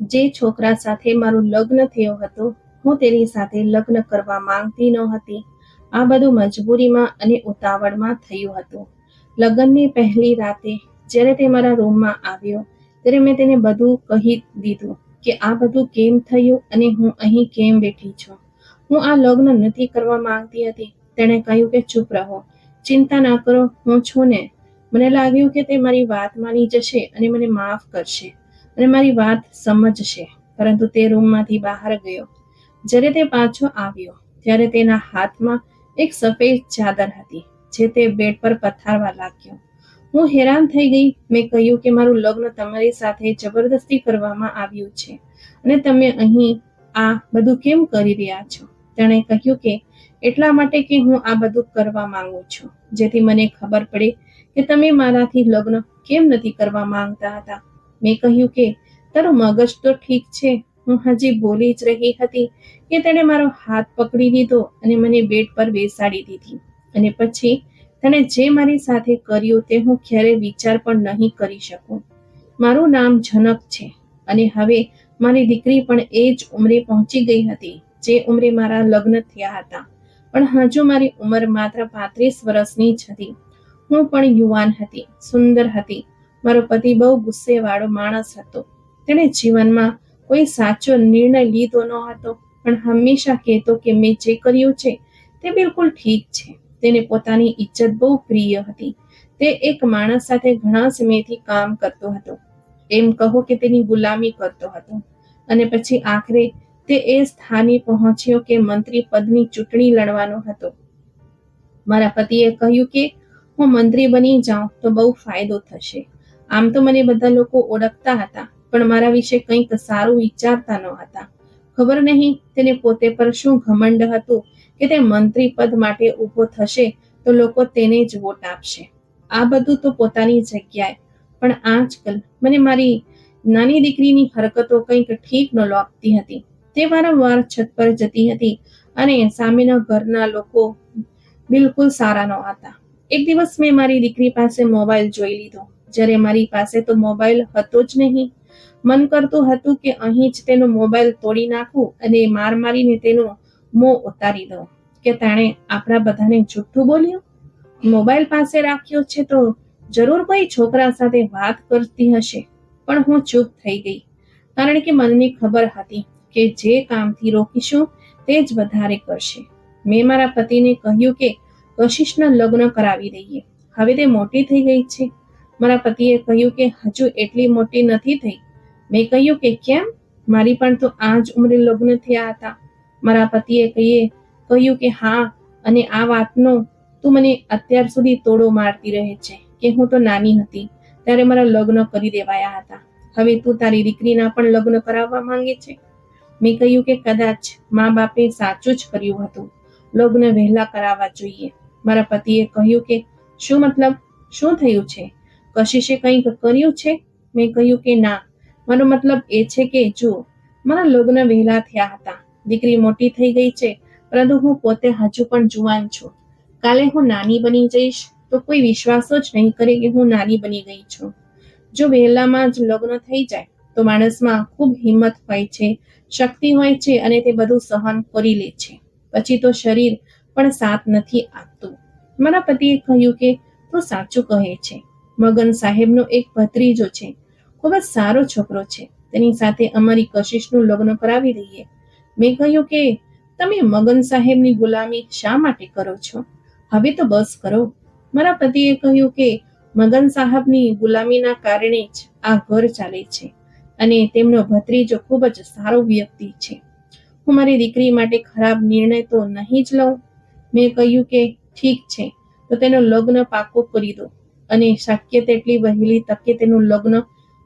જે છોકરા સાથે મારું લગ્ન થયો હતો, હું તેની સાથે લગ્ન કરવા માંગતી ન હતી. આ બધું મજબૂરીમાં અને ઉતાવળમાં થયું હતું. લગ્નની પહેલી રાતે, જ્યારે તે મારા રૂમમાં આવ્યો, ત્યારે મેં તેને બધું કહી દીધું કે આ બધું કેમ થયું અને હું અહીં કેમ બેઠી છું. હું આ લગ્ન નથી કરવા માંગતી હતી. તેણે કહ્યું કે ચૂપ રહો. ચિંતા ના કરો, હું છું ને. મને લાગ્યું કે તે મારી વાત માની જશે અને મને માફ કરશે. અને મારી વાત સમજશે. પરંતુ તે રૂમમાંથી બહાર ગયો. જ્યારે તે પાછો આવ્યો, ત્યારે તેના હાથમાં એક સફેદ ચાદર હતી, જે તે બેડ પર પથારવા લાગ્યો. હું હેરાન થઈ ગઈ. મેં કહ્યું કે મારું લગ્ન તમારી સાથે જબરદસ્તી કરવામાં આવ્યું છે અને તમે અહીં આ બધું કેમ કરી રહ્યા છો? તેણે કહ્યું કે એટલા માટે કે હું આ બધું કરવા માંગુ છું. જેથી મને ખબર પડે કે તમે મારાથી લગ્ન કેમ નથી કરવા માંગતા હતા. મેં કહ્યું કે, તારું મગજ તો ઠીક છે. હું હજી બોલી જ રહી હતી કે તેણે મારો હાથ પકડી લીધો અને મને બેડ પર બેસાડી દીધી. અને પછી તેણે જે મારી સાથે કર્યું તે હું ક્યારેય વિચાર પણ નહીં કરી શકું. મારું નામ જનક છે અને હવે મારી દીકરી પણ એ જ ઉંમરે પહોંચી ગઈ હતી, જે ઉંમરે મારા લગ્ન થયા હતા. પણ હજુ મારી ઉંમર માત્ર પાંત્રીસ વર્ષની જ હતી. હું પણ યુવાન હતી, સુંદર હતી મારો પતિ બહુ ગુસ્સેવાળો માણસ હતો. તેણે જીવનમાં કોઈ સાચો નિર્ણય લીધો ન હતો, પણ હંમેશા કહેતો કે મેં જે કર્યું છે તે બિલકુલ ઠીક છે. તેને પોતાની ઇજ્જત બહુ પ્રિય હતી. તે એક માણસ સાથે ઘણા સમયથી કામ કરતો હતો. એમ કહો કે તેની ગુલામી કરતો હતો. અને પછી આખરે તે એ સ્થાને પહોંચ્યો કે મંત્રી પદની ચૂંટણી લડવાનો હતો. મારા પતિએ કહ્યું કે હું મંત્રી બની જાઉં તો બહુ ફાયદો થશે. આમ તો મને બધા લોકો ઓળખતા હતા, પણ મારા વિશે કંઈક સારું વિચારતા ન હતા ખબર નહીં તેને પોતે પર શું ઘમંડ હતું કે તે મંત્રી પદ માટે ઊભો થશે તો લોકો તેને જ વોટ આપશે. આ બધું તો પોતાની જગ્યાએ. પણ આજકાલ મને મારી નાની દીકરીની હરકતો કંઈક ઠીક ન લાગતી હતી. તે વારંવાર છત પર જતી હતી અને સામેના ઘરના લોકો બિલકુલ સારા ન હતા એક દિવસ મેં મારી દીકરી પાસે મોબાઈલ જોઈ લીધો. જ્યારે મારી પાસે તો મોબાઈલ હતો જ નહીં. મન કરતું હતું કે અહીં જ તેનો મોબાઈલ તોડી નાખું અને માર મારીને તેનો મોં ઉતારી દઉં. કે તાણે આપણા બધાને જુઠ્ઠું બોલ્યું? મોબાઈલ પાસે રાખ્યો છે તો જરૂર કોઈ છોકરા સાથે વાત કરતી હશે. પણ હું ચૂપ થઈ ગઈ. કારણ કે મનની ખબર હતી કે જે કામથી રોકીશું તે જ વધારે કરશે. મેં મારા પતિને કહ્યું કે કશિશના લગ્ન કરાવી દઈએ. હવે તે મોટી થઈ ગઈ છે. મારા પતિએ કહ્યું કે હજુ એટલી મોટી નથી થઈ. મેં કહ્યું કે કેમ? મારી પણ તો આ જ ઉંમરે લગ્ન થયા હતા. મારા પતિએ કહીએ, કહ્યું કે હા, અને આ વાતનો તું મને અત્યાર સુધી તોડો મારતી રહે છે કે હું તો નાની હતી, ત્યારે મારા લગ્ન કરી દેવાયા હતા. હવે તું તારી દીકરીના પણ લગ્ન કરાવવા માંગે છે? મેં કહ્યું કે કદાચ મા બાપે સાચું જ કર્યું હતું. લગ્ન વહેલા કરાવવા જોઈએ. મારા પતિએ કહ્યું કે શું મતલબ? શું થયું છે? કશિશે કંઈક કર્યું છે? મેં કહ્યું કે ના. મારો મતલબ એ છે કે જો મારા લગ્ન વહેલા થયા હતા. દીકરી મોટી થઈ ગઈ છે, પરંતુ હું પોતે હજુ પણ જુવાન છું. કાલે હું નાની બની જઈશ, તો કોઈ વિશ્વાસો જ નહીં કરે કે હું નાની બની ગઈ છું. જો વહેલામાં જ લગ્ન થઈ જાય, તો માણસમાં ખૂબ હિંમત હોય છે, શક્તિ હોય છે અને તે બધું સહન કરી લે છે. પછી તો શરીર પણ સાથ નથી આપતું. મારા પતિએ કહ્યું કે તું સાચું કહે છે. મગન સાહેબનો એક ભત્રીજો છે. ખૂબ જ સારો છોકરો છે. તેની સાથે અમારી કશિશનું લગ્ન કરાવી દઈએ. મેં કહ્યું કે, તમે મગન સાહેબની ગુલામી શા માટે કરો છો? હવે તો બસ કરો. મારા પતિએ કહ્યું કે, મગન સાહેબની ગુલામીના કારણે જ આ ઘર ચાલે છે અને તેમનો ભત્રીજો ખૂબ જ સારો વ્યક્તિ છે. હું મારી દીકરી માટે ખરાબ નિર્ણય તો નહીં જ લઉં. મેં કહ્યું કે, ઠીક છે, તો તેનો લગ્ન પાકું કરી દો. અને શક્ય તેટલી વહેલી તકે તેનું લગ્ન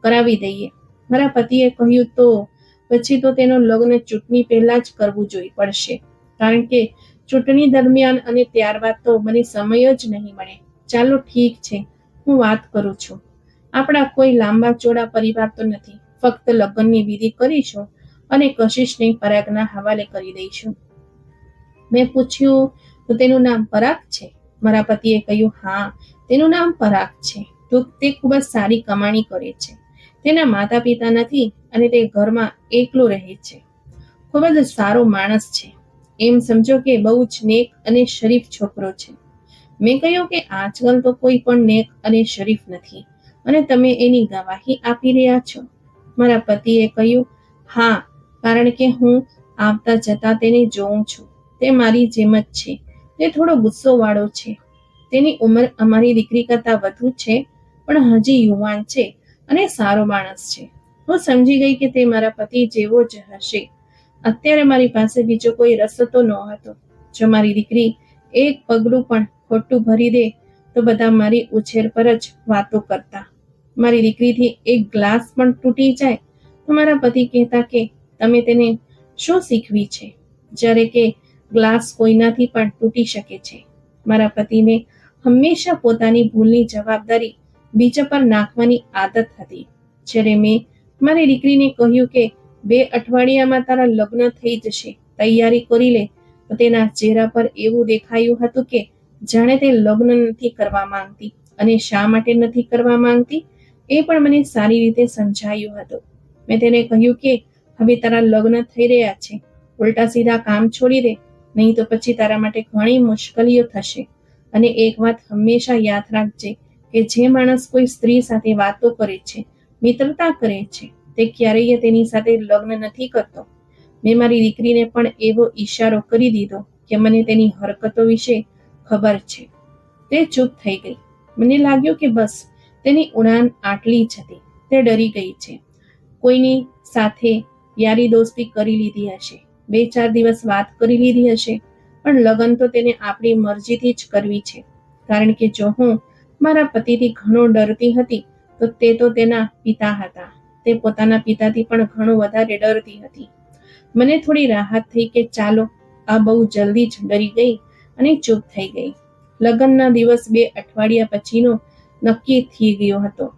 કરાવી દઈએ. મારા પતિએ કહ્યું તો પછી તો તેનું લગ્ન ચૂંટણી પહેલા જ કરવું જોઈ પડશે. કારણ કે ચૂંટણી દરમિયાન અને ત્યારબાદ તો મને સમય જ નહીં મળે. ચાલો ઠીક છે, હું વાત કરું છું. આપણા કોઈ લાંબા ચોડા પરિવાર તો નથી. ફક્ત લગ્નની વિધિ કરીશું અને કશિશને પરાગના હવાલે કરી દઈશું. મેં પૂછ્યું, તો તેનું નામ પરાગ છે? મારા પતિએ કહ્યું, હા તેનું નામ પરાગ છે તો તે ખૂબ જ સારી કમાણી કરે છે. તેના માતા પિતા નથી અને તે ઘરમાં એકલો રહે છે. ખૂબ જ સારો માણસ છે. એમ સમજો કે બહુ જ નેક અને શરીફ છોકરો છે. મેં કહ્યું કે આજકાલ તો કોઈ પણ નેક અને શરીફ નથી. અને તમે એની ગવાહી આપી રહ્યા છો. મારા પતિએ કહ્યું, હા, કારણ કે હું આવતા જતા તેને જોઉં છું. તે મારી જેમ જ છે. તે થોડો ગુસ્સો વાળો છે. તેની ઉંમર અમારી દીકરી કરતાં વધુ છે, પણ હજી યુવાન છે અને સારો માણસ છે. હું સમજી ગઈ કે તે મારા પતિ જેવો જ હશે. અત્યારે મારી પાસે બીજો કોઈ રસ્તો ન હતો. જો મારી દીકરી એક પગલું પણ ખોટું ભરી દે, તો બધા મારી ઉછેર પર જ વાતો કરતા. મારી દીકરીથી એક ગ્લાસ પણ તૂટી જાય, તો મારા પતિ કહેતા કે, તમે તેને શું શીખવી છે? જ્યારે કે ગ્લાસ કોઈનાથી પણ તૂટી શકે છે. મારા પતિને હંમેશા પોતાની ભૂલની જવાબદારી બીજા પર નાખવાની આદત હતી. જ્યારે મેં મારી દીકરીને કહ્યું કે બે અઠવાડિયામાં તારા લગ્ન થઈ જશે, તૈયારી કરી લે, તો તેના ચહેરા પર એવું દેખાયું હતું કે જાણે તે લગ્ન નથી કરવા માંગતી અને શા માટે નથી કરવા માંગતી એ પણ મને સારી રીતે સમજાયું હતું. મેં તેને કહ્યું કે હવે તારા લગ્ન થઈ રહ્યા છે, ઉલટા સીધા કામ છોડી દે, નહીં તો પછી તારા માટે ઘણી મુશ્કેલીઓ થશે. અને એક વાત હંમેશા યાદ રાખજે કે જે માણસ કોઈ સ્ત્રી સાથે વાતો કરે છે, મિત્રતા કરે છે, તે ક્યારેય તેની સાથે લગ્ન નથી કરતો. મેં મારી દીકરીને પણ એવો ઈશારો કરી દીધો કે મને તેની હરકતો વિશે ખબર છે. તે ચૂપ થઈ ગઈ. મને લાગ્યું કે બસ, તેની ઉડાન આટલી જ હતી. તે ડરી ગઈ છે. કોઈની સાથે યારી દોસ્તી કરી લીધી હશે. બે ચાર દિવસ વાત કરી લીધી હશે. પણ લગ્ન તો તેને આપણી મરજીથી જ કરવી છે. કારણ કે જો હું મારા પતિથી ઘણો ડરતી હતી, તો તે તો તેના પિતા હતા. તે પોતાના પિતાથી પણ ઘણું વધારે ડરતી હતી. મને થોડી રાહત થઈ કે ચાલો, આ બહુ જલ્દી જ ડરી ગઈ અને ચૂપ થઈ ગઈ. લગ્નના દિવસ બે અઠવાડિયા પછીનો નક્કી થઈ ગયો હતો.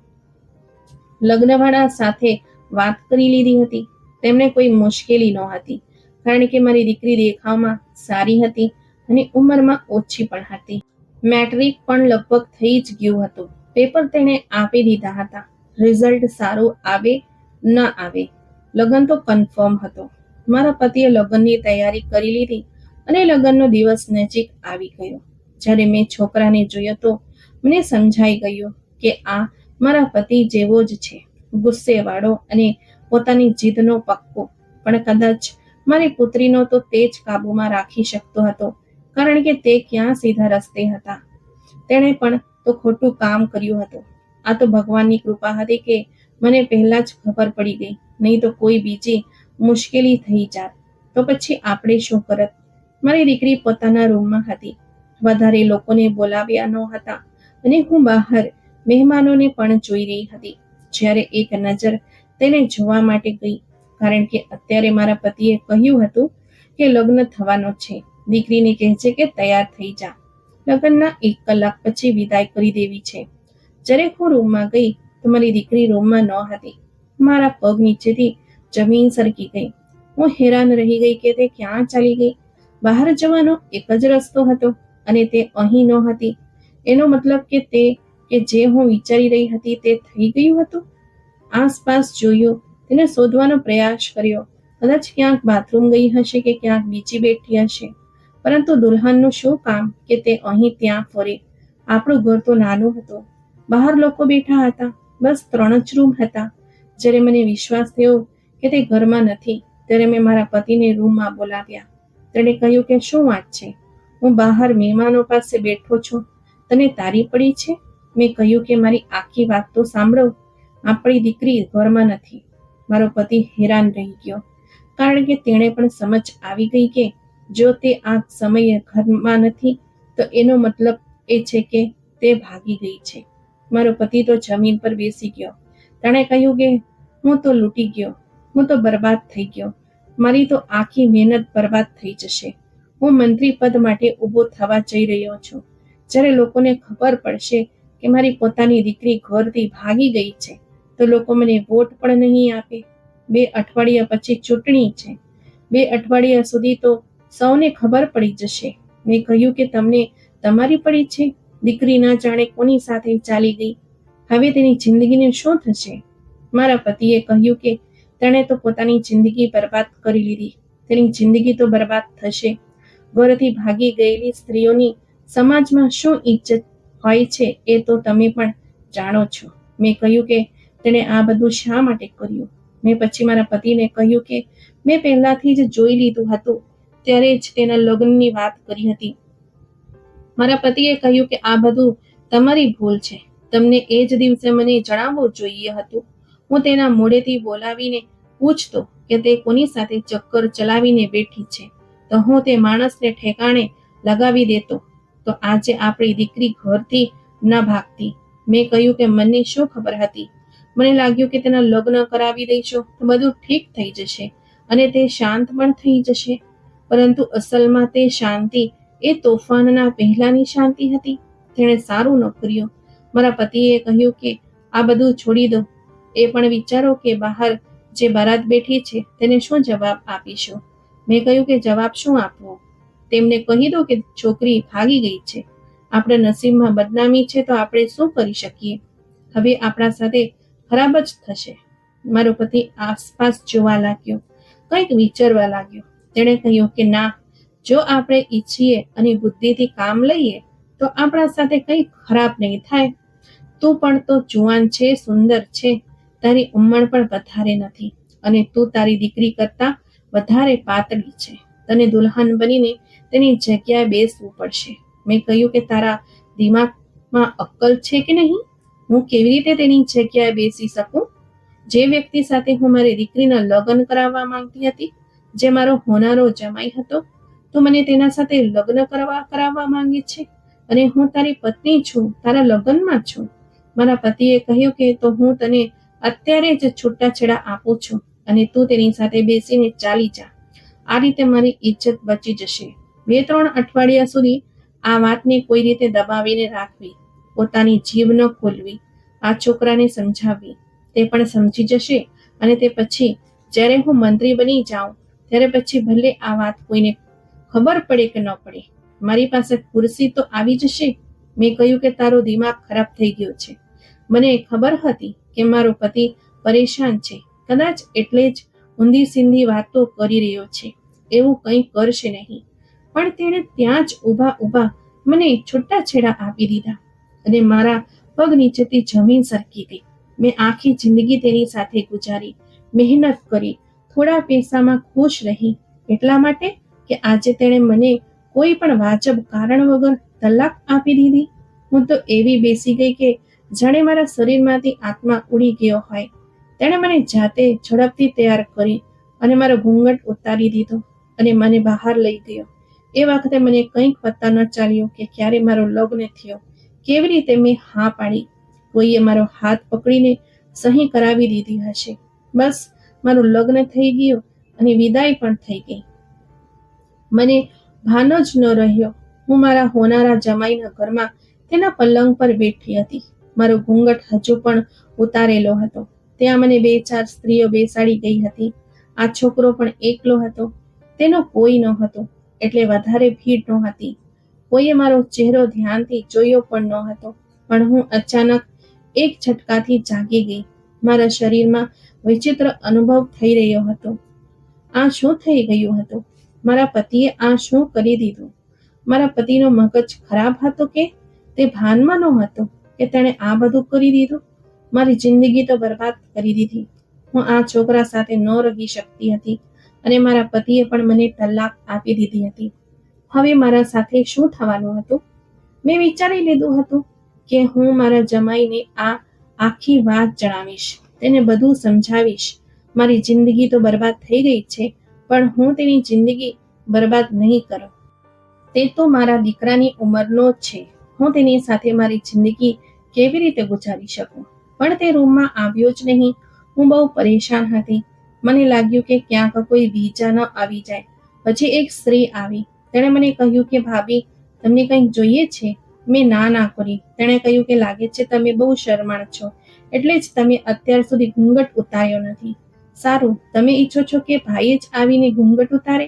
લગ્નવાળા સાથે વાત કરી લીધી હતી. તેમને કોઈ મુશ્કેલી નહોતી. કારણ કે મારી દીકરી દેખાવમાં સારી હતી અને ઉંમરમાં ઓછી પણ હતી. મેટ્રિક પણ લગભગ થઈ જ ગયું હતું. પેપર તેણે આપી દીધા હતા. રિઝલ્ટ સારું આવે, ન આવે, લગ્ન તો કન્ફર્મ હતો. મારા પતિએ લગ્નની તૈયારી કરી લીધી અને લગ્નનો દિવસ નજીક આવી ગયો. જ્યારે મેં છોકરાને જોયો તો મને સમજાઈ ગયું કે આ મારા પતિ જેવો જ છે. ગુસ્સેવાળો અને પોતાની જીદનો પક્કો. પણ કદાચ મારી પુત્રીનો તો તે જ કાબૂમાં રાખી શકતો હતો, કારણ કે તે ક્યાં સીધા રસ્તે હતા. તેણે પણ તો ખોટું કામ કર્યું હતું. આ તો ભગવાનની કૃપા હતી કે મને પહેલા જ ખબર પડી ગઈ, નહીં તો કોઈ બીજી મુશ્કેલી થઈ જાત. તો પછી આપણે શું કરત? મારી દીકરી પોતાના રૂમમાં હતી. વધારે લોકોને બોલાવ્યા ન હતા અને હું બહાર મહેમાનોને પણ જોઈ રહી હતી. જ્યારે એક નજર તેને જોવા માટે ગઈ કારણ કે અત્યારે મારા પતિએ કહ્યું હતું કે લગ્ન થવાનો છે. દીકરીને કહે છે કે તૈયાર થઈ જા. લગ્નના એક કલાક પછી વિદાય કરી દેવી છે. જ્યારે હું રૂમમાં ગઈ તો મારી દીકરી રૂમમાં ન હતી. મારા પગ નીચેથી જમીન સરકી ગઈ. હું હેરાન રહી ગઈ કે તે ક્યાં ચાલી ગઈ? બહાર જવાનો એક જ રસ્તો હતો અને તે અહીં ન હતી. એનો મતલબ કે તે, કે જે હું વિચારી રહી હતી તે થઈ ગયું હતું? આસપાસ જોયું તેને શોધવાનો પ્રયાસ કર્યો. કદાચ ક્યાંક બાથરૂમ ગઈ હશે કે ક્યાંક બીજી બેઠી હશે. પરંતુ દુલ્હનનું શું કામ કે તે અહીં ત્યાં ફરે. આપણું ઘર તો નાનું હતું. બહાર લોકો બેઠા હતા. બસ ત્રણ જ રૂમ હતા. જ્યારે મને વિશ્વાસ થયો કે તે ઘરમાં નથી, ત્યારે મેં મારા પતિને રૂમમાં બોલાવ્યા. તેણે કહ્યું કે શું વાત છે? હું બહાર મહેમાનો પાસે બેઠો છું. તને તારી પડી છે? મેં કહ્યું કે મારી આખી વાત તો સાંભળો. આપણી દીકરી ઘરમાં નથી. મારો પતિ હેરાન રહી ગયો. કારણ કે તેણે પણ સમજ આવી ગઈ કે જો તે આ સમયે ઘરમાં નથી, તો એનો મતલબ એ છે કે તે ભાગી ગઈ છે. મારો પતિ તો જમીન પર બેસી ગયો. તેણે કહ્યું કે હું તો લૂંટી ગયો. હું તો બરબાદ થઈ ગયો. મારી તો આખી મહેનત બરબાદ થઈ જશે. હું મંત્રી પદ માટે ઊભો થવા જઈ રહ્યો છું. જ્યારે લોકોને ખબર પડશે કે મારી પોતાની દીકરી ઘરથી ભાગી ગઈ છે. તો લોકો મને વોટ પણ નહીં આપે. બે અઠવાડિયા પછી ચૂંટણી છે. બે અઠવાડિયા સુધી તો સૌને ખબર પડી જશે. મેં કહ્યું કે તમને તમારી પડી છે. દીકરી ના જાણે કોની સાથે ચાલી ગઈ. હવે તેની જિંદગીને શું થશે? મારા પતિએ કહ્યું કે તેણે તો પોતાની જિંદગી બરબાદ કરી લીધી. તેની જિંદગી તો બરબાદ થશે. ઘરથી ભાગી ગયેલી સ્ત્રીઓની સમાજમાં શું ઇજ્જત હોય છે એ તો તમે પણ જાણો છો. મેં કહ્યું કે તેણે આ બધું શા માટે કર્યું? મેં પછી મારા પતિને કહ્યું કે મેં પહેલાથી જ જોઈ લીધું હતું, ત્યારે જ તેના લગ્નની વાત કરી હતી. મારા પતિએ કહ્યું કે આ બધું તમારી ભૂલ છે. તમને એ જ દિવસે મને જણાવવું જોઈએ હતું. હું તેના મોડેથી બોલાવીને પૂછતો કે તે કોની સાથે ચક્કર ચલાવીને બેઠી છે. તો હું તે માણસને ઠેકાણે લગાવી દેતો. તો આજે આપણી દીકરી ઘરથી ન ભાગતી. મેં કહ્યું કે મને શું ખબર હતી? મને લાગ્યું કે તેના લગ્ન કરાવી દઈશું તો બધું ઠીક થઈ જશે અને તે શાંત પણ થઈ જશે. પરંતુ અસલમાં તે શાંતિ એ તોફાનના પહેલાની શાંતિ હતી. તેણે સારું ન મારા પતિએ કહ્યું કે આ બધું છોડી દો. એ પણ વિચારો કે બહાર જે બારાત બેઠી છે તેને શું જવાબ આપીશું? મેં કહ્યું કે જવાબ શું આપવો? તેમને કહી દો કે છોકરી ભાગી ગઈ છે. આપણા નસીબમાં બદનામી છે તો આપણે શું કરી શકીએ? હવે આપણા સાથે ખરાબ જ થશે. મારો પતિ આસપાસ જોવા લાગ્યો. કંઈક વિચારવા લાગ્યો. તેણે કહ્યું કે ના, જો આપણે ઈચ્છીએ અને બુદ્ધિથી કામ લઈએ, તો આપણા સાથે કંઈ ખરાબ નહીં થાય. તું પણ તો જુવાન છે, સુંદર છે. તારી ઉંમર પણ વધારે નથી અને તું તારી દીકરી કરતાં વધારે પાતળી છે. તને દુલ્હન બનીને તેની જગ્યાએ બેસવું પડશે. મેં કહ્યું કે તારા દિમાગમાં અક્કલ છે કે નહીં? હું કેવી રીતે તેની જગ્યાએ બેસી શકું? જે વ્યક્તિ સાથે હું મારી દીકરીના લગ્ન કરાવવા માંગતી હતી, જે મારો હોનારો જમાઈ હતો, તું મને તેના સાથે લગ્ન કરવા, કરાવવા માંગે છે અને હું તારી પત્ની છું, તારા લગ્નમાં છું. મારા પતિએ કહ્યું કે તો હું તને અત્યારે જ છૂટાછેડા આપું છું અને તું તેની સાથે બેસીને ચાલી જા. આ રીતે મારી ઇજ્જત બચી જશે. બે, ત્રણ અઠવાડિયા સુધી આ વાતને કોઈ રીતે દબાવીને રાખવી. પોતાની જીભ ન ખોલવી. આ છોકરાને સમજાવવી તે પણ સમજી જશે અને તે પછી જ્યારે હું મંત્રી બની જાઉં, ત્યારે પછી ભલે આ વાત કોઈને ખબર પડે કે ન પડે, મારી પાસે ખુરશી તો આવી જશે. મેં કહ્યું કે તારો દિમાગ ખરાબ થઈ ગયો છે. મને ખબર હતી કે મારો પતિ પરેશાન છે. કદાચ એટલે જ ઊંધી સીંધી વાતો કરી રહ્યો છે. એવું કંઈ કરશે નહીં. પણ તેણે ત્યાં જ ઊભા ઊભા મને છૂટાછેડા આપી દીધા. અને મારા પગ નીચેથી જમીન સરકી હતી મેં આખી જિંદગી તેની સાથે ગુજારી, મહેનત કરી, થોડા પૈસામાં ખુશ રહી, એટલા માટે કે આજે તેણે મને કોઈ પણ વાજબ કારણ વગર તલાક આપી દીધી. હું તો એવી બેસી ગઈ કે જાણે મારા શરીરમાંથી આત્મા ઉડી ગયો હોય. તેણે મને જાતે ઝડપથી તૈયાર કરી અને મારો ઘૂંઘટ ઉતારી દીધો અને મને બહાર લઈ ગયો. એ વખતે મને કંઈક પત્તા ન ચાલ્યો કે ક્યારે મારો લગ્ન થયો. કેવી રીતે મેં હા પાડી? કોઈએ મારો હાથ પકડીને સહી કરાવી દીધી હશે. બસ, મારું લગ્ન થઈ ગયું અને વિદાય પણ થઈ ગઈ. મને ભાન જ ન રહ્યો. હું મારા હોનારા જમાઈના ઘરમાં તેના પલંગ પર બેઠી હતી. મારો ઘૂંઘટ હજુ પણ ઉતારેલો હતો. ત્યાં મને બે ચાર સ્ત્રીઓ બેસાડી ગઈ હતી. આ છોકરો પણ એકલો હતો. તેનો કોઈ ન હતો એટલે વધારે ભીડ નહોતી. કોઈએ મારો ચહેરો ધ્યાનથી જોયો પણ ન હતો, પણ હું અચાનક એક ઝટકાથી જાગી ગઈ. મારા શરીરમાં વિચિત્ર અનુભવ થઈ રહ્યો હતો. આ શું થઈ ગયું હતું? મારા પતિએ આ શું કરી દીધું? મારા પતિનો મગજ ખરાબ હતો કે તે ભાનમાં ન હતો કે તેણે આ બધું કરી દીધું? મારી જિંદગી તો બરબાદ કરી દીધી. હું આ છોકરા સાથે ન રહી શકતી હતી અને મારા પતિએ પણ મને તલાક આપી દીધી હતી. હવે મારા સાથે શું થવાનું હતું? મેં વિચારી લીધું હતું કે હું મારા જમાઈને આ આખી વાત જણાવીશ, તેને બધું સમજાવીશ. મારી જિંદગી તો બરબાદ થઈ ગઈ છે, પણ હું તેની જિંદગી બરબાદ નહીં કરું. તે તો મારા દીકરાની ઉંમરનો જ છે. હું તેની સાથે મારી જિંદગી કેવી રીતે ગુજારી શકું? પણ તે રૂમમાં આવ્યો જ નહીં. હું બહુ પરેશાન હતી. મને લાગ્યું કે ક્યાંક કોઈ બીજા ન આવી જાય. પછી એક સ્ત્રી આવી. તેણે મને કહ્યું કે, ભાભી, તમને કંઈક જોઈએ છે? મેં ના ના કરી. તેણે કહ્યું કે, લાગે છે તમે બહુ શરમાળ છો. એટલે જ તમે અત્યાર સુધી ઘૂંઘટ ઉતાર્યો નથી. સારું. તમે ઈચ્છો છો કે ભાઈ જ આવીને ઘૂંઘટ ઉતારે?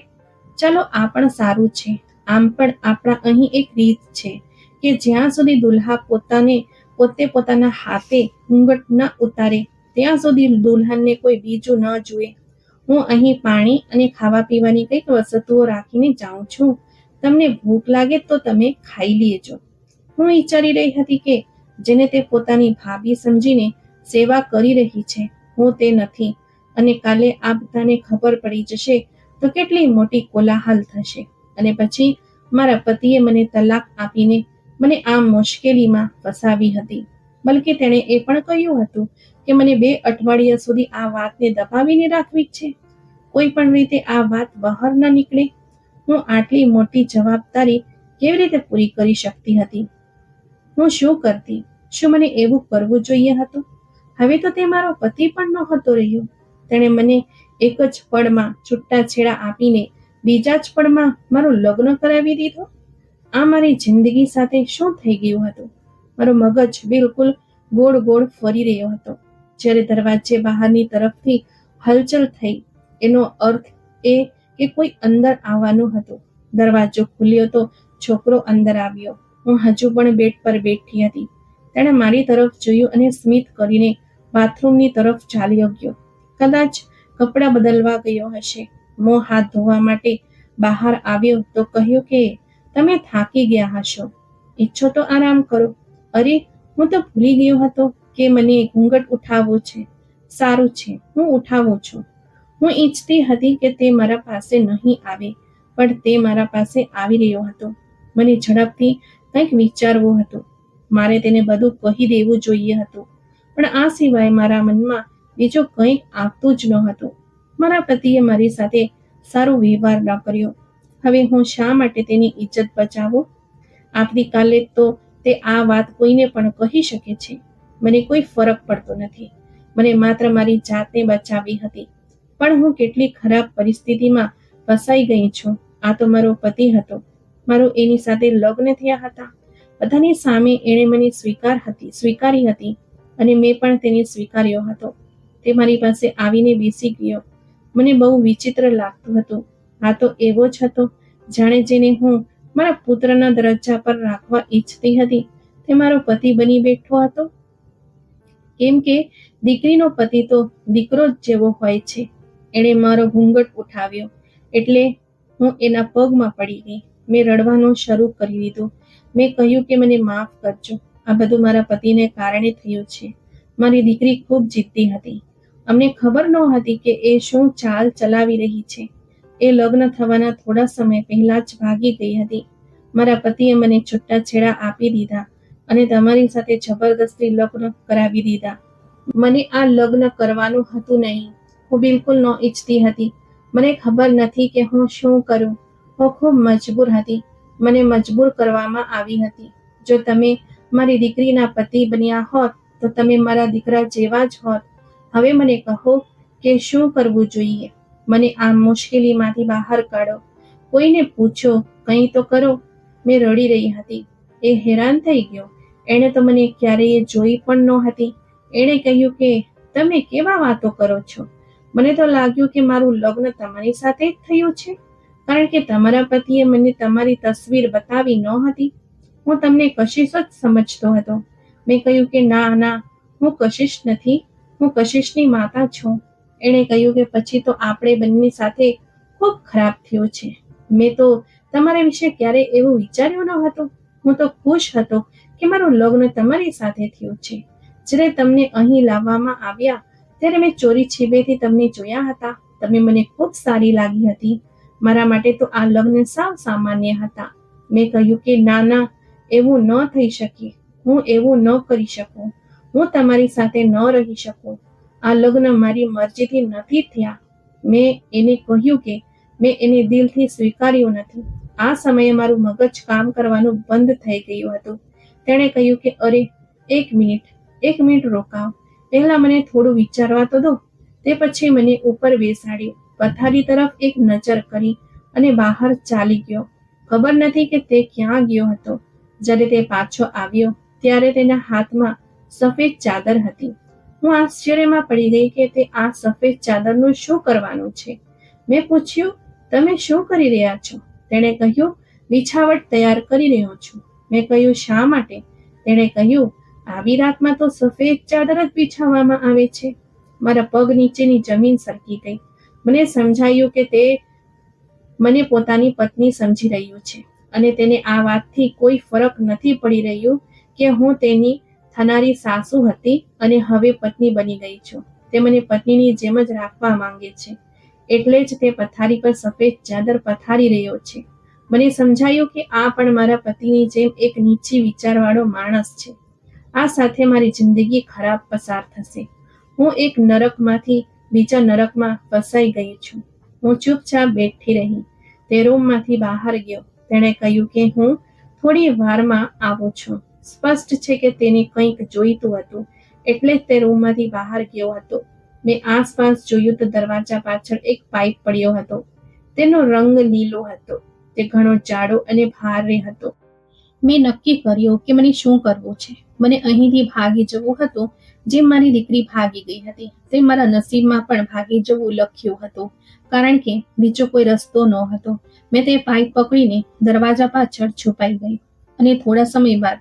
ચાલો, આ પણ સારું છે. આમ પણ આપણા અહીં એક રીત છે કે જ્યાં સુધી દુલ્હા પોતાને, પોતે પોતાના હાથે ઘૂંઘટ ન ઉતારે, ત્યાં સુધી દુલ્હનને કોઈ બીજું ન જુએ. હું અહીં પાણી અને ખાવા પીવાની કંઈક વસ્તુઓ રાખીને જાઉં છું. તમને ભૂખ લાગે તો તમે ખાઈ લેજો. હું વિચારી રહી હતી કે જેને તે પોતાની ભાભી સમજીને સેવા કરી રહી છે, હું તે નથી. અને કાલે આ બધાને ખબર પડી જશે તો કેટલી મોટી કોલાહલ થશે. અને પછી મારા પતિએ મને તલાક આપીને મને આ મુશ્કેલીમાં ફસાવી હતી. બલકે તેણે એ પણ કહ્યું હતું કે મને બે અઠવાડિયા સુધી આ વાતને દબાવીને રાખવી છે. કોઈ પણ રીતે આ વાત બહાર ન નીકળે. હું આટલી મોટી જવાબદારી કેવી રીતે પૂરી કરી શકતી હતી? હું શું કરતી? શું મને એવું કરવું જોઈએ હતું? હવે તો તે મારો પતિ પણ નહોતો રહ્યો. તેણે મને એક જ પળમાં છૂટાછેડા આપીને બીજા જ પળમાં મારું લગ્ન કરાવી દીધું. આ મારી જિંદગી સાથે શું થઈ ગયું હતું? મારો મગજ બિલકુલ ગોળ ગોળ ફરી રહ્યો હતો. જ્યારે દરવાજે બહારની તરફથી હલચલ થઈ, એનો અર્થ એ કે કોઈ અંદર આવવાનું હતું. દરવાજો ખુલ્યો તો છોકરો અંદર આવ્યો. હું હજુ પણ બેડ પર બેઠી હતી. તેણે મારી તરફ જોયું અને સ્મિત કરીને બાથરૂમની તરફ ચાલ્યો ગયો કદાચ કપડાં બદલવા ગયો હશે. મોં હાથ ધોવા માટે બહાર આવ્યો તો કહ્યું કે, તમે થાકી ગયા હશો. ઈચ્છો તો આરામ કરો. અરે, હું તો ભૂલી ગયો હતો. કે મને ઘૂંઘટ ઉઠાવવો છે. સારું છે, હું ઉઠાવું છું. હું ઈચ્છતી હતી કે તે મારા પાસે નહીં આવે, પણ તે મારા પાસે આવી રહ્યો હતો. મને ઝડપથી કંઈક વિચારવું હતું. મારે તેને બધું કહી દેવું જોઈએ હતું. પણ આ સિવાય મારા મનમાં બીજું કંઈક આવતું જ ન હતું મારા પતિએ મારી સાથે સારો વ્યવહાર ન કર્યો. હવે હું શા માટે તેની ઇજ્જત બચાવું? આવતીકાલે તો તે આ વાત કોઈને પણ કહી શકે છે. મને કોઈ ફરક પડતો નથી. મને માત્ર મારી જાતને બચાવી હતી. પણ હું કેટલી ખરાબ પરિસ્થિતિમાં ફસાઈ ગઈ છું. આ તો મારો પતિ હતો. મારું એની સાથે લગ્ન થયા હતા. બધાની સામે એણે મને સ્વીકાર હતી, સ્વીકારી હતી અને મેં પણ તેને સ્વીકાર્યો હતો. તે મારી પાસે આવીને બેસી ગયો. મને બહુ વિચિત્ર લાગતું હતું. આ તો એવો જ હતો જાણે જેને હું મારા પુત્રના દરજ્જા પર રાખવા ઈચ્છતી હતી. તે મારો પતિ બની બેઠો હતો. કેમ કે, દીકરીનો પતિ તો દીકરો જ જેવો હોય છે. એણે મારો ઘૂંઘટ ઉઠાવ્યો. એટલે હું એના પગમાં પડી ગઈ. મેં રડવાનું શરૂ કરી દીધું. મેં કહ્યું કે, મને માફ કરજો. આ બધું મારા પતિને કારણે થયું છે. મારી દીકરી ખૂબ જીદ્દી હતી. અમને ખબર ન હતી કે એ શું ચાલ ચલાવી રહી છે. એ લગ્ન થવાના થોડા સમય પહેલા જ ભાગી ગઈ હતી. મારા પતિએ મને છૂટાછેડા આપી દીધા. અને તમારી સાથે જબરદસ્તી લગ્ન કરાવી દીધા. મને આ લગ્ન કરવાનું હતું નહીં. હું બિલકુલ ન ઈચ્છતી હતી. મને ખબર નથી કે હું શું કરું. હું ખૂબ મજબૂર હતી. મને મજબૂર કરવામાં આવી હતી. જો તમે મારી દીકરીના પતિ બન્યા હોત, તો તમે મારા દીકરા જેવા જ હોત. હવે મને કહો કે શું કરવું જોઈએ? મને આ મુશ્કેલીમાંથી બહાર કાઢો. કોઈને પૂછો, કંઈ તો કરો. મેં રડી રહી હતી. એ હેરાન થઈ ગયો. એણે તો મને ક્યારેય જોઈ પણ ન હતી એણે કહ્યું કે, તમે કેવા વાતો કરો છો? મને તો લાગ્યું કે મારું લગ્ન તમારી સાથે જ થયું છે. કારણ કે તમારા પતિએ મને તમારી તસવીર બતાવી ન હતી હું તમને કશિશ જ સમજતો હતો. મેં કહ્યું કે, ના ના, હું કશિશ નથી. હું કશિશની માતા છું. એણે કહ્યું કે, પછી તો આપણે બંને સાથે ખૂબ ખરાબ થયું છે. મેં તો તમારા વિશે ક્યારેય એવું વિચાર્યું ન હતું હું તો ખુશ હતો કે મારું લગ્ન તમારી સાથે થયું છે. જ્યારે તમને અહીં લાવવામાં આવ્યા, ત્યારે મેં ચોરી છીબેથી તમને જોયા હતા. તમે મને ખૂબ સારી લાગી હતી. મારા માટે તો આ લગ્ન સાવ સામાન્ય હતા. મેં કહ્યું કે, ના ના, એવું ન થઈ શકે. હું એવું ન કરી શકું. હું તમારી સાથે ન રહી શકું. આ લગ્ન મારી મરજીથી નથી થયા. મેં એને કહ્યું કે, મેં એને દિલથી સ્વીકાર્યું નથી. આ સમયે મારું મગજ કામ કરવાનું બંધ થઈ ગયું હતું. તેણે કહ્યું કે, અરે, એક મિનિટ એક મિનિટ રોકાવ. પહેલા મને થોડું વિચારવા તો દો. તે પછી મને ઉપર બેસાડ્યો. પથારી તરફ એક નજર કરી અને બહાર ચાલી ગયો. ખબર નથી કે તે ક્યાં ગયો હતો. જ્યારે તે પાછો આવ્યો, ત્યારે તેના હાથમાં સફેદ ચાદર હતી. હું આશ્ચર્યમાં પડી ગઈ કે તે આ સફેદ ચાદરનું શું કરવાનું છે? મેં પૂછ્યું, તમે શું કરી રહ્યા છો? તેણે કહ્યું, વિછાવટ તૈયાર કરી રહ્યો છું. મેં કહ્યું, શા માટે? તેણે કહ્યું, આવી રાતમાં તો સફેદ ચાદર જ બિછાવવામાં આવે છે. મારા પગ નીચેની જમીન સરકી ગઈ. મને સમજાયું કે તે મને પોતાની પત્ની સમજી રહ્યું છે અને તેને આ વાતથી કોઈ ફરક નથી પડી રહ્યો કે હું તેની થનારી સાસુ હતી અને હવે પત્ની બની ગઈ છું. તે મને પત્નીની જેમ જ રાખવા માંગે છે. એટલે જ તે પથારી પર સફેદ ચાદર પથારી રહ્યો છે. મને સમજાયું કે આ પણ મારા પતિની જેમ એક નીચી વિચારવાળો માણસ છે. આ સાથે મારી જિંદગી ખરાબ પસાર થશે. હું એક નરકમાંથી બીજા નરકમાં ફસાઈ ગઈ છું. હું ચૂપચાપ બેઠી રહી. તે રૂમમાંથી બહાર ગયો. તેણે કહ્યું કે હું થોડી વારમાં આવું છું. સ્પષ્ટ છે કે તેને કંઈક જોઈતું હતું, એટલે જ તે રૂમમાંથી બહાર ગયો હતો. મેં આસપાસ જોયું તો દરવાજા પાછળ એક પાઇપ પડ્યો હતો. તેનો રંગ લીલો હતો. તે ઘણો જાડો અને ભારે હતો. મેં નક્કી કર્યું કે મને શું કરવું છે. મને અહીંથી ભાગી જવું હતું, જેમ મારી દીકરી ભાગી ગઈ હતી તે મારા નસીબમાં પણ ભાગી જવું લખ્યું હતું. કારણ કે બીજો કોઈ રસ્તો ન હતો. મેં તે પાઇપ પકડીને દરવાજા પાછળ છુપાઈ ગઈ. અને થોડા સમય બાદ,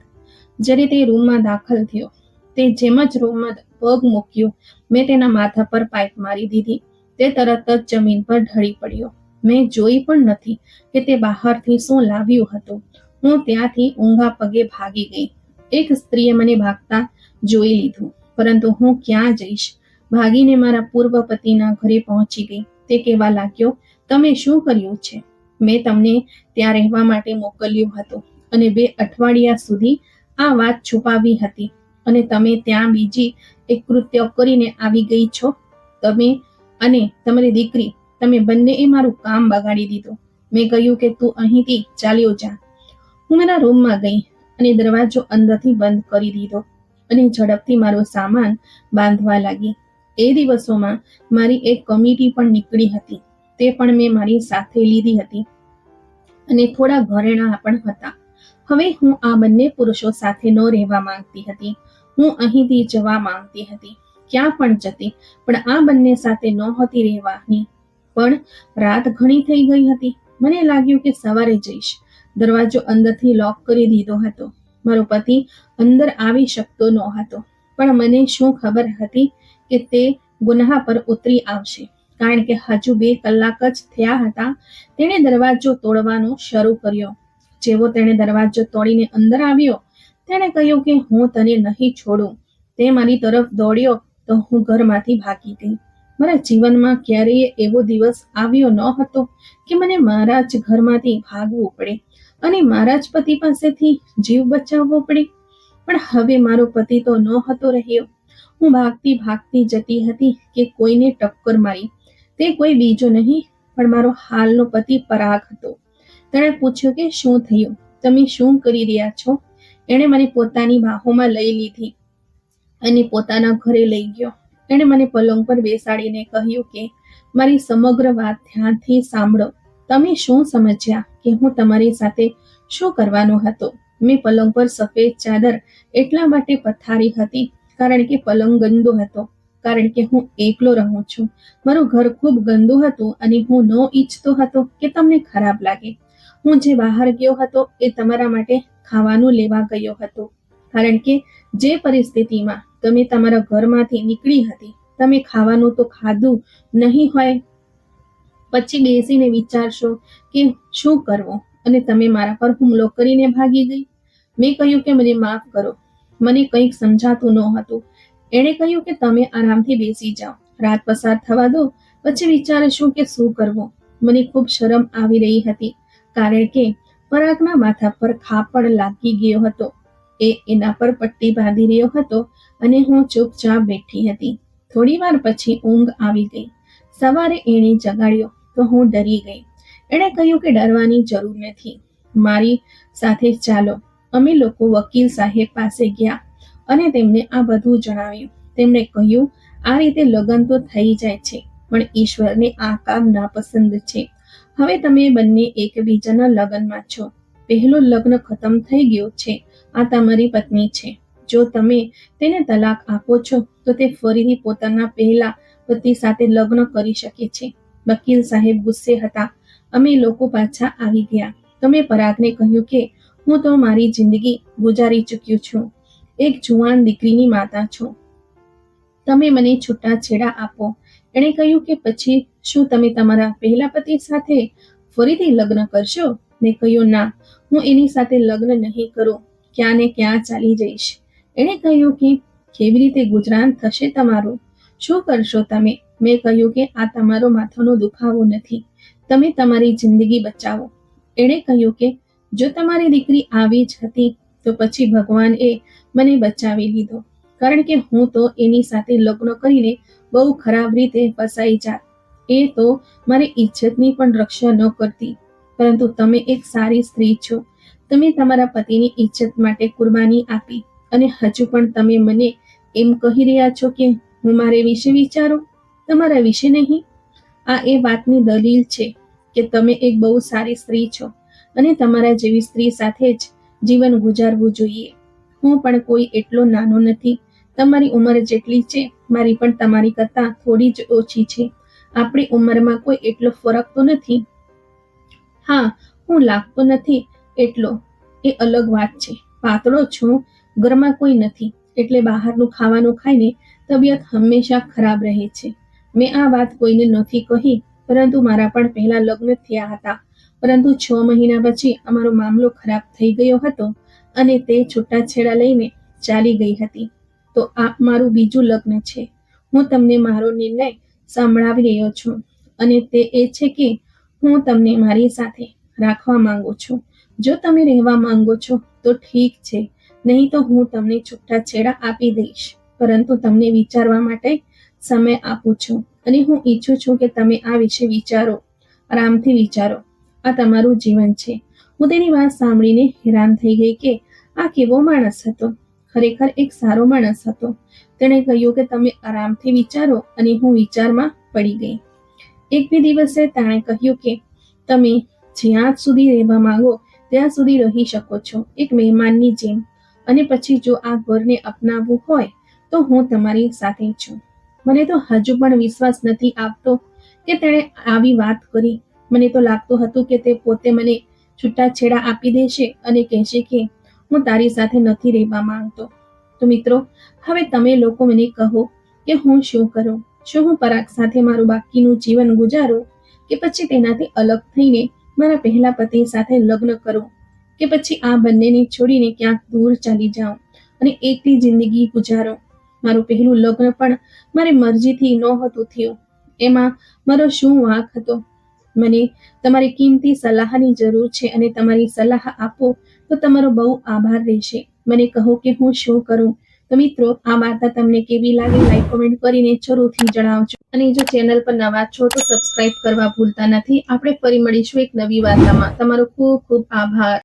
જ્યારે તે રૂમમાં દાખલ થયો, તે જેમ જ રૂમમાં પગ મૂક્યો, મેં તેના માથા પર પાઇપ મારી દીધી. તે તરત જ જમીન પર ઢળી પડ્યો. મેં જોઈ પણ નથી કે તે બહારથી શું લાવ્યું હતું. હું ત્યાંથી ઊંઘા પગે ભાગી ગઈ. એક સ્ત્રીએ મને ભાગતા જોઈ લીધું, પરંતુ હું ક્યાં જઈશ? ભાગીને મારા પૂર્વ પતિના ઘરે પહોંચી ગઈ. તે કહેવા લાગ્યો, તમે શું કર્યું છે? મેં તમને ત્યાં રહેવા માટે મોકલ્યું હતું અને બે અઠવાડિયા સુધી આ વાત છુપાવી હતી. અને તમે ત્યાં બીજી એક કૃત્ય કરીને આવી ગઈ છો? તમે અને તમારી દીકરી તમે બંનેએ મારું કામ બગાડી દીધું. મેં કહ્યું કે તું અહીંથી ચાલ્યો જા. હું મારા રૂમમાં ગઈ અને દરવાજો અંદરથી બંધ કરી દીધો અને ઝડપથી મારો સામાન બાંધવા લાગી. એ દિવસોમાં મારી એક કમિટી પણ નીકળી હતી. તે પણ મેં મારી સાથે લીધી હતી અને થોડા ઘરેણા પણ હતા. હવે હું આ બંને પુરુષો સાથે ન રહેવા માંગતી હતી. હું અહીંથી જવા માંગતી હતી. ક્યાં પણ જતી, પણ આ બંને સાથે નહોતી રહેવાની. પણ રાત ઘણી થઈ ગઈ હતી. મને લાગ્યું કે સવારે જઈશ. દરવાજો અંદરથી લોક કરી દીધો હતો. મારો પતિ અંદર આવી શકતો ન હતો. પણ મને શું ખબર હતી કે તે ગુન્હા પર ઉતરી આવશે. કારણ કે હજુ બે કલાક જ થયા હતા. તેણે દરવાજો તોડવાનો શરૂ કર્યો. જેવો તેણે દરવાજો તોડીને અંદર આવ્યો, તેણે કહ્યું કે હું તને નહીં છોડું. તે મારી તરફ દોડ્યો તો હું ઘરમાંથી ભાગી ગઈ. મારા જીવનમાં ક્યારેય એવો દિવસ આવ્યો ન હતો કે મને મારા જ ઘરમાંથી ભાગવું પડે અને મારા જ પતિ પાસેથી જીવ બચાવવો પડે. પણ હવે મારો પતિ તો ન હતો રહ્યો. હું ભાગતી ભાગતી જતી હતી કે કોઈને ટક્કર મારી. તે કોઈ બીજો નહીં, પણ મારો હાલનો પતિ પરાગ હતો. તેણે પૂછ્યું કે શું થયું? તમે શું કરી રહ્યા છો? એણે મને પોતાની બાહોમાં લઈ લીધી અને પોતાના ઘરે લઈ ગયો. એણે મને પલંગ પર બેસાડીને કહ્યું કે, મારી સમગ્ર વાત ધ્યાનથી સાંભળો. તમે શું સમજ્યા કે હું તમારી સાથે શું કરવાનો હતો? મેં પલંગ પર સફેદ ચાદર એટલા માટે પથારી હતી કારણ કે પલંગ ગંદો હતો, કારણ કે હું એકલો રહું છું. મારું ઘર ખૂબ ગંદુ હતું અને હું ન ઈચ્છતો હતો કે તમને ખરાબ લાગે. હું જે બહાર ગયો હતો એ તમારા માટે ખાવાનું લેવા ગયો હતો, કારણ કે જે પરિસ્થિતિમાં તમે તમારા ઘરમાંથી નીકળી હતી, તમે ખાવાનું તો ખાધું નહીં હોય, પછી બેસીને વિચારશો કે શું કરવું? અને તમે મારા પર હુમલો કરીને ભાગી ગઈ? મેં કહ્યું કે મને માફ કરો. મને કંઈક સમજાતું ન હતું એણે કહ્યું કે તમે આરામથી બેસી જાઓ. રાત પસાર થવા દો, પછી વિચારશું કે શું કરવું? મને ખૂબ શરમ આવી રહી હતી, કારણ કે પરાગના માથા પર ખાપડ લાગી ગયો હતો. એ એના પર પટ્ટી બાંધી રહ્યો હતો અને હું ચૂપચાપ બેઠી હતી. થોડી વાર પછી ઊંઘ આવી ગઈ. સવારે એણે જગાડ્યો તો હું ડરી ગઈ. એણે કહ્યું કે ડરવાની જરૂર નથી. મારી સાથે ચાલો. અમે લોકો વકીલ સાહેબ પાસે ગયા અને તેમને આ બધું જણાવ્યું. તેમણે કહ્યું, આ રીતે લગ્ન તો થઈ જાય છે, પણ ઈશ્વરને આ કામ નાપસંદ છે. હવે તમે બંને એકબીજાના લગ્નમાં છો. પહેલું લગ્ન ખતમ થઈ ગયો છે. આ તમારી પત્ની છે. જો તમે તેને તલાક આપો છો, તો તે ફરીથી પોતાના પહેલા પતિ સાથે લગ્ન કરી શકે છે. વકીલ સાહેબ ગુસ્સે હતા. અમે લોકો પાછા આવી ગયા. તમે પરાગને કહ્યું કે, હું તો મારી જિંદગી ગુજારી ચૂક્યું છું. એક જુવાન દીકરીની માતા છું. તમે મને છૂટાછેડા આપો. એણે કહ્યું કે, પછી શું તમે તમારા પહેલા પતિ સાથે ફરીથી લગ્ન કરશો? મેં કહ્યું, ના. હું એની સાથે લગ્ન નહીં કરું, ક્યાં ને ક્યાં ચાલી જઈશ. એણે કહ્યું કે, કેવી રીતે ગુજરાન થશે તમારું? શું કરશો તમે? મેં કહ્યું કે, આ તમારો માથાનો દુખાવો નથી. તમે તમારી જિંદગી બચાવો. એણે કહ્યું કે, જો તમારી દીકરી આવી જ હતી, તો પછી ભગવાન એ મને બચાવી લીધો. કારણ કે હું તો એની સાથે લગ્ન કરીને બહુ ખરાબ રીતે ફસાઈ જાત. એ તો મારી ઇજ્જતની પણ રક્ષા ન કરતી. પરંતુ તમે એક સારી સ્ત્રી છો. તમે તમારા પતિની ઇજ્જત માટે કુરબાની આપી અને હજુ પણ તમે મને એમ કહી રહ્યા છો કે હું મારે વિશે વિચારો? તમારા વિશે નહીં. આ એ વાતની દલીલ છે કે તમે એક બહુ સારી સ્ત્રી છો અને તમારા જેવી સ્ત્રી સાથે જ જીવન ગુજારવું જોઈએ. હું પણ કોઈ એટલો નાનો નથી. તમારી ઉંમર જેટલી છે, મારી પણ તમારી કરતાં થોડી જ ઓછી છે. આપણી ઉંમરમાં કોઈ એટલો ફરક તો નથી. હા, હું લાગતો નથી. એટલો. એ અલગ વાત છે. પાતળો છું. ઘરમાં કોઈ નથી. એટલે બહારનું ખાવાનું ખાઈને તબિયત હંમેશા ખરાબ રહે છે. મેં આ વાત કોઈને નથી કહી, પરંતુ મારા પણ પહેલા લગ્ન થયા હતા. પરંતુ છ મહિના પછી અમારો મામલો ખરાબ થઈ ગયો હતો અને તે છૂટાછેડા લઈને ચાલી ગઈ હતી. તો આ મારું બીજું લગ્ન છે. હું તમને મારો નિર્ણય સંભળાવી રહ્યો છું. અને તે એ છે કે હું તમને મારી સાથે રાખવા માંગુ છું. જો તમે રહેવા માંગો છો, તો ઠીક છે. નહીં તો હું તમને છૂટાછેડા આપી દઈશ. પરંતુ તમને વિચારવા માટે સમય આપું છું. અને હું ઈચ્છું છું કે તમે આ વિશે વિચારો. આરામથી વિચારો. આ તમારું જીવન છે. હું તેની વાત સાંભળીને હેરાન થઈ ગઈ કે આ કેવો માણસ હતો? ખરેખર એક સારો માણસ હતો. તેણે કહ્યું કે તમે આરામથી વિચારો અને હું વિચારમાં પડી ગઈ. એક દિવસે તેણે કહ્યું કે, તમે જ્યાં સુધી રહેવા માંગો, ત્યાં સુધી રહી શકો છો, એક મહેમાનની જેમ. અને પછી જો આ ઘરને અપનાવવું હોય, તો હું તમારી સાથે છું. મને તો હજુ પણ વિશ્વાસ નથી આવતો કે તેણે આવી વાત કરી. મને તો લાગતું હતું કે તે પોતે મને છૂટાછેડા આપી દેશે અને કહેશે કે, હું તારી સાથે નથી રહેવા માંગતો. તો મિત્રો, હવે તમે લોકો મને કહો કે હું શું કરું? શું હું પરાગ સાથે મારું બાકીનું જીવન ગુજારું? કે પછી તેનાથી અલગ થઈને મારા પહેલા પતિ સાથે લગ્ન કરું? કે પછી આ બંનેને છોડીને ક્યાંક દૂર ચાલી જાઉં અને એકલી જિંદગી ગુજારો? મારું પહેલું લગ્ન પણ મારી મરજીથી નહોતું થયું. એમાં મારો શું વાંક હતો? મને તમારી કિંમતી સલાહની જરૂર છે અને તમારી સલાહ આપો તો તમારો બહુ આભાર રહેશે. મને કહો કે હું શું કરું? તો મિત્રો, આ વાર્તા તમને કેવી લાગી? લાઈક કોમેન્ટ કરીને જરૂરથી જણાવજો. અને જો ચેનલ પર નવા છો, તો સબસ્ક્રાઇબ કરવા ભૂલતા નથી. આપણે ફરી મળીશું એક નવી વાર્તામાં. તમારો ખૂબ ખૂબ આભાર.